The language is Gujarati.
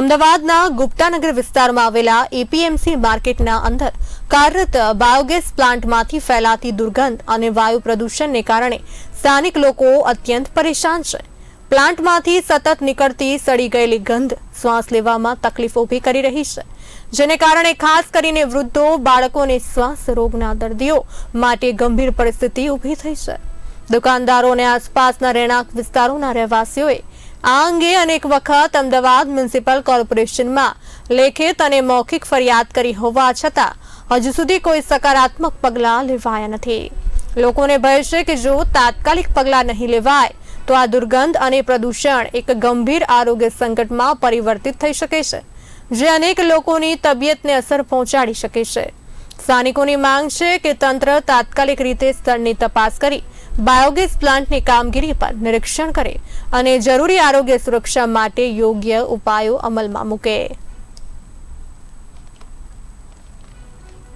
અમદાવાદના ગુપ્તાનગર વિસ્તારમાં આવેલા એપીએમસી માર્કેટના અંદર કાર્યરત બાયોગેસ પ્લાન્ટમાંથી ફેલાતી દુર્ગંધ અને વાયુ પ્રદૂષણને કારણે સ્થાનિક લોકો અત્યંત પરેશાન છે. પ્લાન્ટમાંથી સતત નીકળતી સડી ગયેલી ગંધ શ્વાસ લેવામાં તકલીફ ઊભી કરી રહી છે, જેને કારણે ખાસ કરીને વૃદ્ધો બાળકો અને શ્વાસ રોગના દર્દીઓ માટે ગંભીર પરિસ્થિતિ ઊભી થઈ છે. દુકાનદારો અને આસપાસના રહેણાંક વિસ્તારોના રહેવાસીઓએ આ અંગે અનેક વખત અમદાવાદ મ્યુનિસિપલ કોર્પોરેશનમાં લેખિત અને મૌખિક ફરિયાદ કરી હોવા છતાં હજુ સુધી કોઈ સકારાત્મક પગલાં લેવાયા નથી. લોકોને ભય છે કે જો તાત્કાલિક પગલાં નહીં લેવાય, તો આ દુર્ગંધ અને પ્રદૂષણ એક ગંભીર આરોગ્ય સંકટમાં પરિવર્તિત થઈ શકે છે, જે અનેક લોકોની તબિયતને અસર પહોંચાડી શકે છે. સ્થાનિકોની માંગ છે કે તંત્ર તાત્કાલિક રીતે સ્થળની તપાસ કરી બાયોગેસ પ્લાન્ટની કામગીરી પર નિરીક્ષણ કરે અને જરૂરી આરોગ્ય સુરક્ષા માટે યોગ્ય ઉપાયો અમલમાં મૂકે.